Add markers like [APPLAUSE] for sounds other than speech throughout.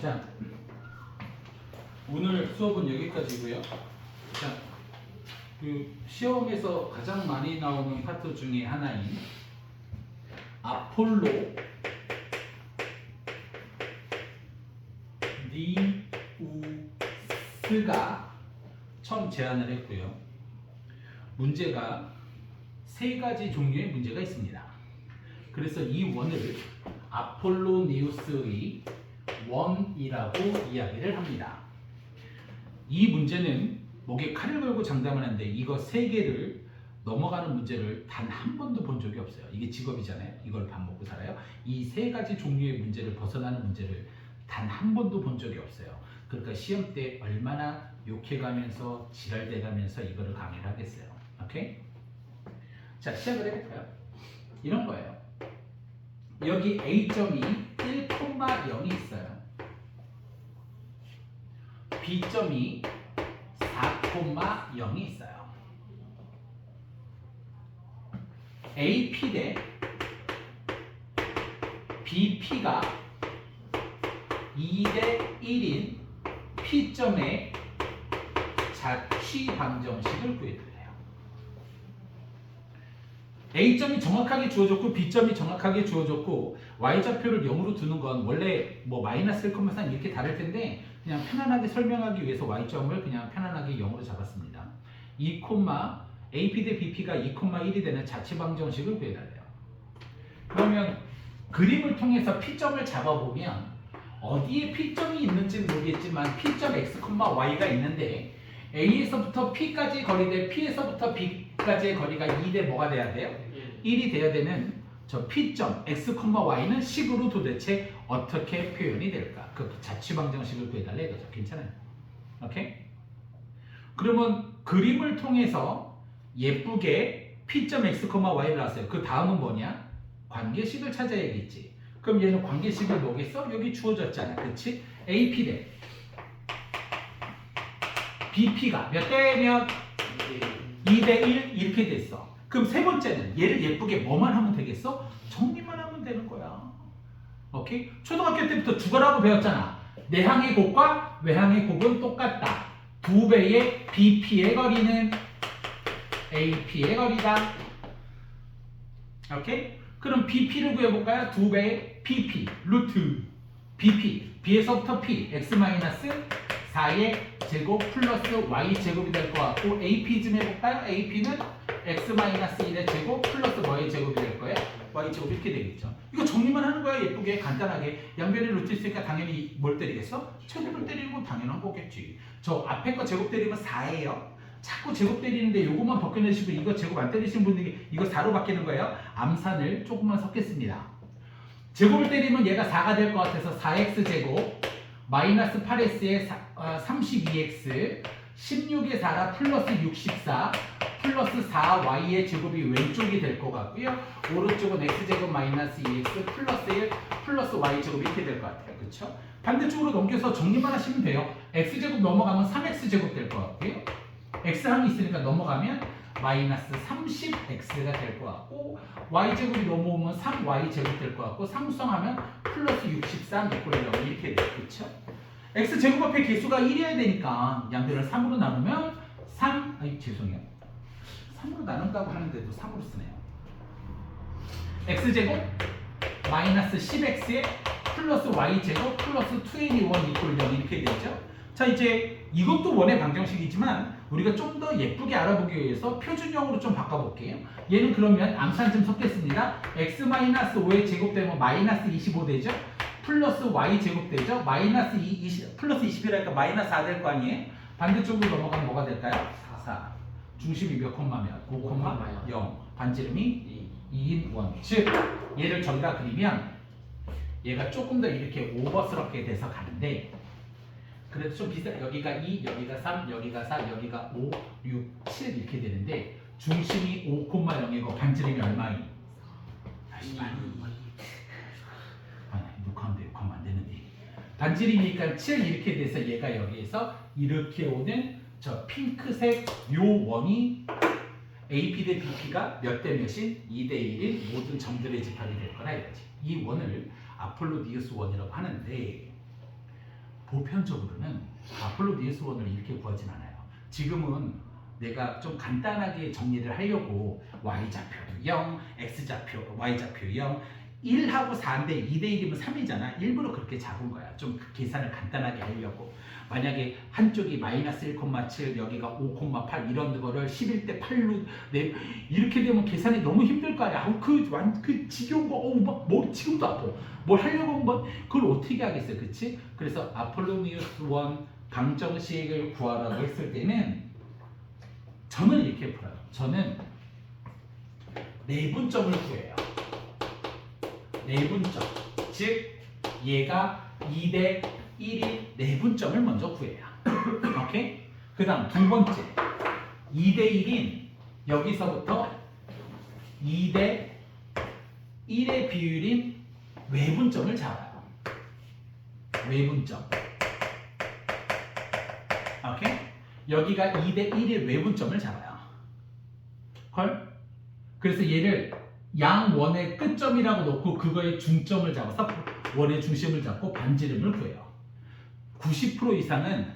자, 오늘 수업은 여기까지고요. 자, 그 시험에서 가장 많이 나오는 파트 중에 하나인 아폴로 니우스가 처음 제안을 했고요. 문제가 세 가지 종류의 문제가 있습니다. 그래서 이 원을 아폴로니우스의 원이라고 이야기를 합니다. 이 문제는 목에 칼을 걸고 장담하는데 이거 세 개를 넘어가는 문제를 단 한 번도 본 적이 없어요. 이게 직업이잖아요. 이걸 밥 먹고 살아요. 이 세 가지 종류의 문제를 벗어나는 문제를 단 한 번도 본 적이 없어요. 그러니까 시험 때 얼마나 욕해가면서 지랄대가면서 이거를 강의를 하겠어요. 오케이? 자 시작을 해볼까요? 이런 거예요. 여기 A점이 1,0이 있어요. B점이 4,0이 있어요. AP 대 BP가 2 대 1인 P점의 자취 방정식을 구해드려요. A점이 정확하게 주어졌고 B점이 정확하게 주어졌고 Y좌표를 0으로 두는 건 원래 뭐 마이너스 1,3 이렇게 다를 텐데 그냥 편안하게 설명하기 위해서 Y점을 그냥 편안하게 0으로 잡았습니다. 2, AP 대 BP가 2,1이 되는 자취 방정식을 구해달래요. 그러면 그림을 통해서 P점을 잡아보면 어디에 P점이 있는지는 모르겠지만 P점 X, Y가 있는데 A에서부터 P까지 거리 대 P에서부터 B까지의 거리가 2 대 뭐가 돼야 돼요? 1이 돼야 되는 저 P점 X, Y는 식으로 도대체 어떻게 표현이 될까? 그 자취 방정식을 구해달라 이거죠. 괜찮아요? 오케이? 그러면 그림을 통해서 예쁘게 P점 X, Y를 나왔어요. 그 다음은 뭐냐? 관계식을 찾아야겠지. 그럼 얘는 관계식이 뭐겠어? 여기 주어졌잖아. 그렇지? AP 대 BP가 몇 대면 2대 1 이렇게 됐어. 그럼 세 번째는 얘를 예쁘게 뭐만 하면 되겠어? 정리만 하면 되는 거야. 오케이? 초등학교 때부터 주거라고 배웠잖아. 내항의 곡과 외항의 곡은 똑같다. 두 배의 BP의 거리는 AP의 거리다. 오케이? 그럼 BP를 구해볼까요? 두 배의 PP, 루트 BP, B에서부터 P, X-4의 제곱 플러스 Y 제곱이 될 것 같고 AP 좀 해볼까요? AP는 X-1의 제곱 플러스 Y의 제곱이 될 거예요. Y 제곱 이렇게 되겠죠. 이거 정리만 하는 거야 예쁘게 간단하게 양변에 루트 있으니까 당연히 뭘 때리겠어? 제곱을 때리는 건 당연한 거겠지. 저 앞에 거 제곱 때리면 4예요. 자꾸 제곱 때리는데 요것만 벗겨내시고 이거 제곱 안 때리신 분들이 이거 4로 바뀌는 거예요. 암산을 조금만 섞겠습니다. 제곱을 때리면 얘가 4가 될 것 같아서 4x 제곱 마이너스 8x에 32x 16의 4라 플러스 64 플러스 4y의 제곱이 왼쪽이 될 것 같고요. 오른쪽은 x제곱 마이너스 2x 플러스 1 플러스 y제곱 이렇게 될 것 같아요. 그렇죠? 반대쪽으로 넘겨서 정리만 하시면 돼요. x제곱 넘어가면 3x제곱 될 것 같고요. x항이 있으니까 넘어가면 마이너스 30x가 될 것 같고 y제곱이 넘어오면 3y제곱 될 것 같고 상수성하면 플러스 63 6분의 0 이렇게 돼요. 그렇죠? x제곱 앞에 개수가 1이어야 되니까 양변을 3으로 나누면 3 아니 죄송해요. 3으로 나눈다고 하는데도 3으로 쓰네요. x제곱 마이너스 10x에 플러스 y제곱 플러스 2n1 이퀄 0 이렇게 되죠. 자 이제 이것도 원의 방정식이지만 우리가 좀 더 예쁘게 알아보기 위해서 표준형으로 좀 바꿔볼게요. 얘는 그러면 암산 좀 섞겠습니다. x-5의 제곱되면 마이너스 25 되죠? 플러스 y 제곱 되죠? 마이너스 2, 20, 플러스 20이라니까 마이너스 4 될 거 아니에요? 반대쪽으로 넘어가면 뭐가 될까요? 4. 중심이 몇 콤마면? 5, 0. 반지름이 2인 원. 즉 얘를 저기다 그리면 얘가 조금 더 이렇게 오버스럽게 돼서 가는데 그래도 좀 비슷해. 여기가 2, 여기가 3, 여기가 4, 여기가 5, 6, 7 이렇게 되는데 중심이 5,0이고 반지름이 얼마이? 아씨, 많이. 아, 욕하면 욕하면 안 되는데. 반지름이니까 7 이렇게 돼서 얘가 여기에서 이렇게 오는 저 핑크색 요 원이 AP 대 BP가 몇 대 몇인 2대 1인 모든 점들의 집합이 될 거라 이거지. 이 원을 아폴로디우스 원이라고 하는데 보편적으로는 아폴로 니우스1을 이렇게 구하진 않아요. 지금은 내가 좀 간단하게 정리를 하려고 y좌표도 0, x좌표, y좌표 0, 1하고 4인데 2대 1이면 3이잖아. 일부러 그렇게 잡은 거야. 좀그 계산을 간단하게 하려고. 만약에 한쪽이 마이너스 1,7 여기가 5,8 이런 거를 11대 8로 내 이렇게 되면 계산이 너무 힘들 거 아니야. 그, 완, 그 지겨운 거, 어우, 막, 뭐, 지금도 아파. 뭘 하려고 하면 뭐, 그걸 어떻게 하겠어요. 그치? 그래서 아폴로니우스 1 방정식을 구하라고 했을 때는 저는 이렇게 풀어요. 저는 내분점을 구해요. 내분점. 즉, 얘가 2대 1이 내분점을 먼저 구해요. [COUGHS] 오케이? 그 다음 두 번째. 2대 1인 여기서부터 2대 1의 비율인 외분점을 잡아요. 외분점. 오케이? 여기가 2대 1의 외분점을 잡아요. 헐? 그래서 얘를 양 원의 끝점이라고 놓고 그거의 중점을 잡아서 원의 중심을 잡고 반지름을 구해요. 90% 이상은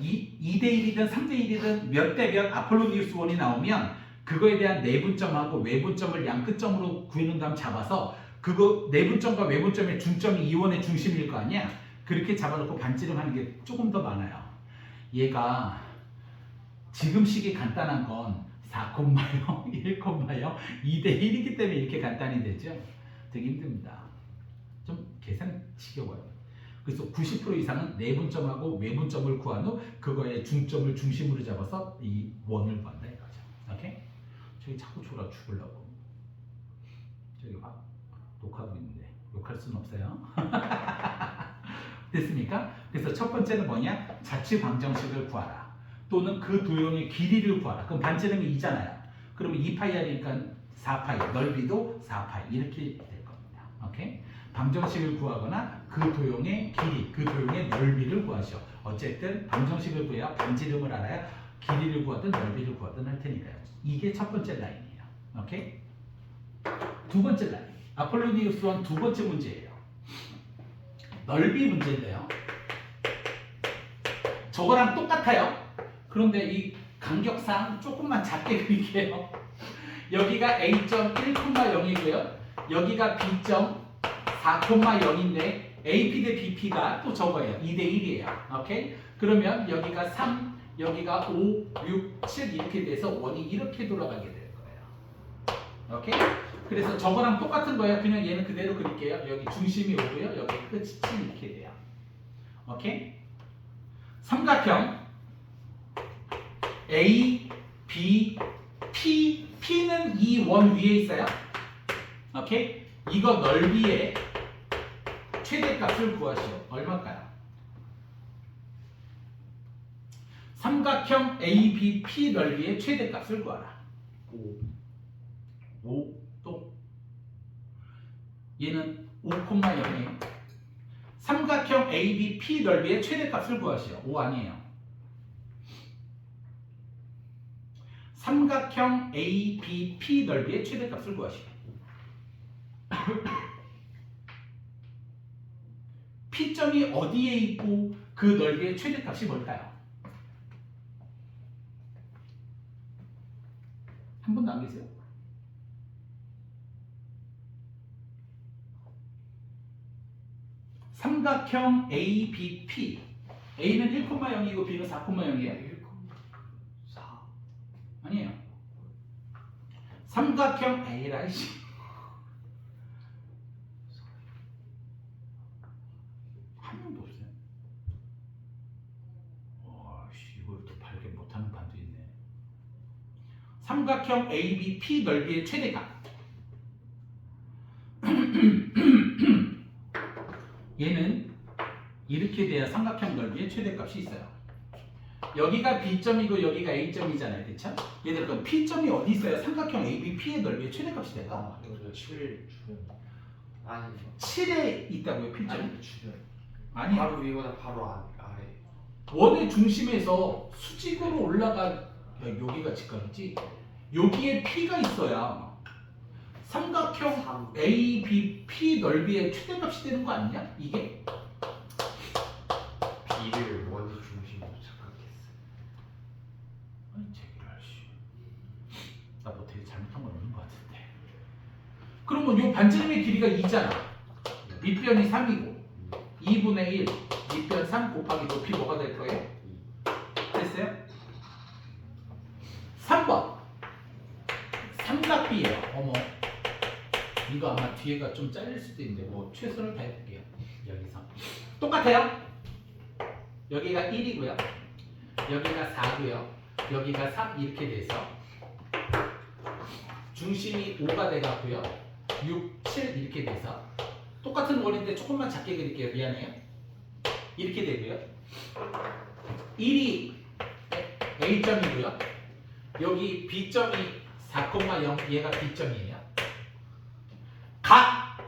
이 2대 1이든 3대 1이든 몇 대 몇 아폴로니우스 원이 나오면 그거에 대한 내분점하고 외분점을 양 끝점으로 구해놓은 다음 잡아서 그거 내분점과 외분점의 중점이 이원의 중심일 거 아니야? 그렇게 잡아놓고 반지름 하는 게 조금 더 많아요. 얘가 지금 식이 간단한 건 4,0, 1,0, 2대 1이기 때문에 이렇게 간단히 되죠. 되게 힘듭니다. 좀 계산 지겨워요. 그래서 90% 이상은 내분점하고 외분점을 구한 후 그거의 중점을 중심으로 잡아서 이 원을 구한다 이거죠. 오케이? 저기 자꾸 졸아 죽으려고. 저기 봐. 녹화하고 있는데 욕할 수는 없어요. [LAUGHS] 됐습니까? 그래서 첫 번째는 뭐냐? 자취 방정식을 구하라. 또는 그 도형의 길이를 구하라. 그럼 반지름이 2잖아요. 그러면 2파이 하니까 4파이, 넓이도 4파이 이렇게 될 겁니다. 오케이? 방정식을 구하거나 그 도형의 길이, 그 도형의 넓이를 구하시오. 어쨌든 방정식을 구해야 반지름을 알아야 길이를 구하든 넓이를 구하든 할 테니까요. 이게 첫 번째 라인이에요. 오케이? 두 번째 라인. 아폴로니우스 원 두 번째 문제예요. 넓이 문제인데요. 저거랑 똑같아요. 그런데 이 간격상 조금만 작게 [LAUGHS] 그릴게요. 여기가 A.1,0이고요. 여기가 B.4,0인데 AP 대 BP가 또 저거예요. 2대 1이에요. 오케이? 그러면 여기가 3, 여기가 5, 6, 7 이렇게 돼서 원이 이렇게 돌아가게 될 거예요. 오케이? 그래서 저거랑 똑같은 거예요. 그냥 얘는 그대로 그릴게요. 여기 중심이 오고요. 여기 끝이 7 이렇게 돼요. 오케이? 삼각형 A, B, P, P는 이 원 위에 있어요. 오케이? 이거 넓이의 최대값을 구하시오. 얼마일까요? 삼각형 ABP 넓이의 최대값을 구하라. 5. 5. 또. 얘는 5,0이에요. 삼각형 ABP 넓이의 최대값을 구하시오. 5 아니에요. 삼각형 ABP 넓이의 최대값을 구하시오. [COUGHS] P점이 어디에 있고 그 넓이의 최대값이 뭘까요? 한 분도 안 계세요? 삼각형 ABP A는 1,0이고 B는 4,0이에요. 4 아니에요. 삼각형 A라이시 한 명도 없어요. 와씨 이걸 또 발견 못하는 반도 있네. 삼각형 ABP 넓이의 최대값. [CLEARS THROAT] 얘는 이렇게 돼야 삼각형 넓이의 최대값이 있어요. 여기가 B점이고 여기가 A점이잖아요. 그쵸? 얘들 그럼 P점이 어디 있어요? 삼각형 ABP의 넓이의 최대값이. 아 이거 7 주변 아니 7에 있다고요, P점? 아니 주변 아니요. 바로 위보다 바로 아, 아래 원의 중심에서 수직으로 올라가 야, 여기가 직각이지. 여기에 P가 있어야 삼각형 3 ABP 넓이의 최대값이 되는 거 아니냐? 이게 B 요 반지름의 길이가 2잖아. 밑변이 3이고 2분의 1 밑변 3 곱하기 높이 뭐가 될 거예요? 됐어요? 3번 삼각비예요. 어머 이거 아마 뒤에가 좀 잘릴 수도 있는데 뭐 최선을 다해볼게요. 여기서 똑같아요. 여기가 1이고요. 여기가 4고요. 여기가 3 이렇게 돼서 중심이 5가 돼갖고요. 6, 7 이렇게 돼서 똑같은 원인데 조금만 작게 그릴게요. 미안해요. 이렇게 되고요. 1이 A점이고요. 여기 B점이 4,0 얘가 B점이에요. 각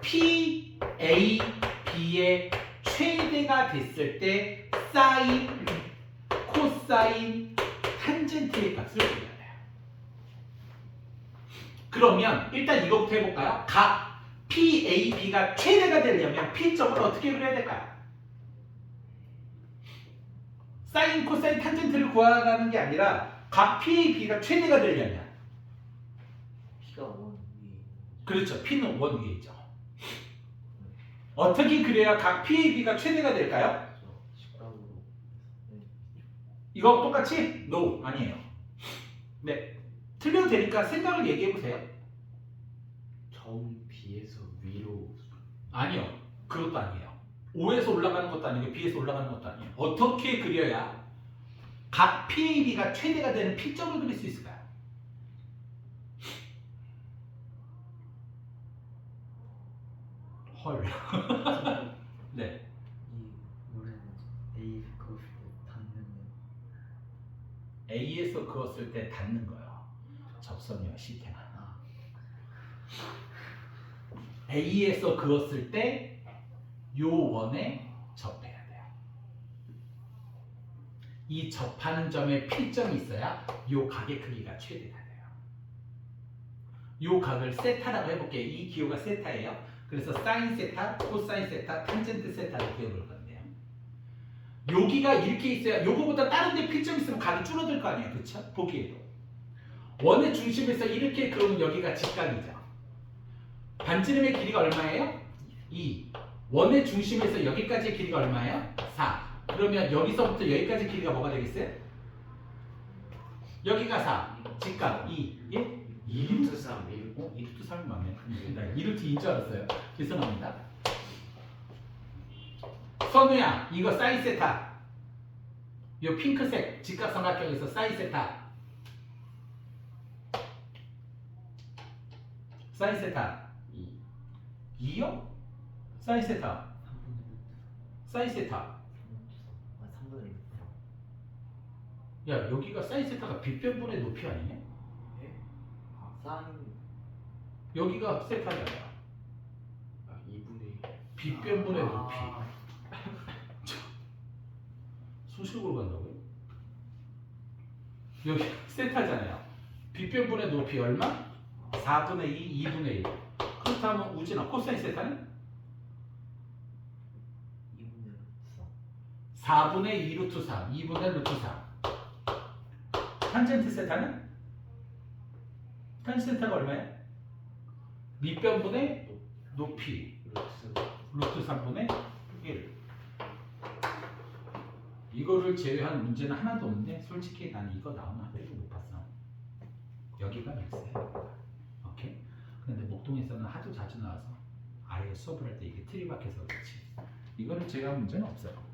P, A, B의 최대가 됐을 때 사인, 코사인, 탄젠트의 값을 구해야 돼요. 그러면 일단 이거부터 해볼까요? 각 P, A, B가 최대가 되려면 P점을 어떻게 그려야 될까요? 사인, 코사인, 탄젠트를 구하는 게 아니라 각 P, A, B가 최대가 되려면 P가 원 위에 그렇죠. P는 원 위에 있죠. 어떻게 그래야 각 P, A, B가 최대가 될까요? 식감으로 이거 똑같이? No. 아니에요. 네. 틀려도 되니까 생각을 얘기해 보세요. 점 B에서 위로 아니요. 그것도 아니에요. 5에서 올라가는 것도 아니고 B에서 올라가는 것도 아니에요. 어떻게 그려야 각 PAB가 최대가 되는 P점을 그릴 수 있을까요? 헐. [LAUGHS] 네. 이 노래는 A 그었을 때 닿는 A에서 그었을 때 닿는 거예요. 접선이와 시테나. 아 A에서 그었을 때 요 원에 접해야 돼요. 이 접하는 점에 P점이 있어야 요 각의 크기가 최대가 돼요. 요 각을 세타라고 해볼게요. 이 기호가 세타예요. 그래서 사인 세타, 코사인 세타, 탄젠트 세타를 기억을 건데요. 여기가 이렇게 있어야 요거보다 다른 데 P점 있으면 각이 줄어들 거 아니에요. 그쵸? 보기에도. 원의 중심에서 이렇게 그러면 여기가 직각이죠. 반지름의 길이가 얼마예요? 2. 원의 중심에서 여기까지의 길이가 얼마예요? 4. 그러면 여기서부터 여기까지 길이가 뭐가 되겠어요? 여기가 4. 직각 2. 1. 2루트 3 2루트 어? 2루트 3이 맞네. 나 2루트 2인 줄 알았어요. 죄송합니다. 선우야, 이거 사인 세타. 요 핑크색 직각 삼각형에서 사인 세타. 사인 세타. 2 2요? 사인 세타. 3분의 사인 세타. 아 3분의 1 야, 여기가 사인 세타가 빗변분의 높이 아니냐? 아 사인 여기가 세타잖아. 아 2분의 1 빗변분의 아. 높이. [LAUGHS] 수식으로 간다고요? 여기 세타잖아요. 빗변분의 높이 얼마? 4분의 2, 2분의 1. 그렇다면 우진아 코사인 세타는 2분의 3 4분의 2 루트 3, 2분의 루트 3. 탄젠트 세타는? 탄젠트 세타가 얼마야? 밑변분의 높이. 루트 루트 3분의 1. 이거를 제외한 문제는 하나도 없는데 솔직히 난 이거 나오면 한 대도 못 봤어. 여기가 맥스야. 근데 목동에서는 하도 자주 나와서 아예 수업을 할 때 이게 틀이 박혀서 그렇지. 이거를 제외한 문제는 없어요.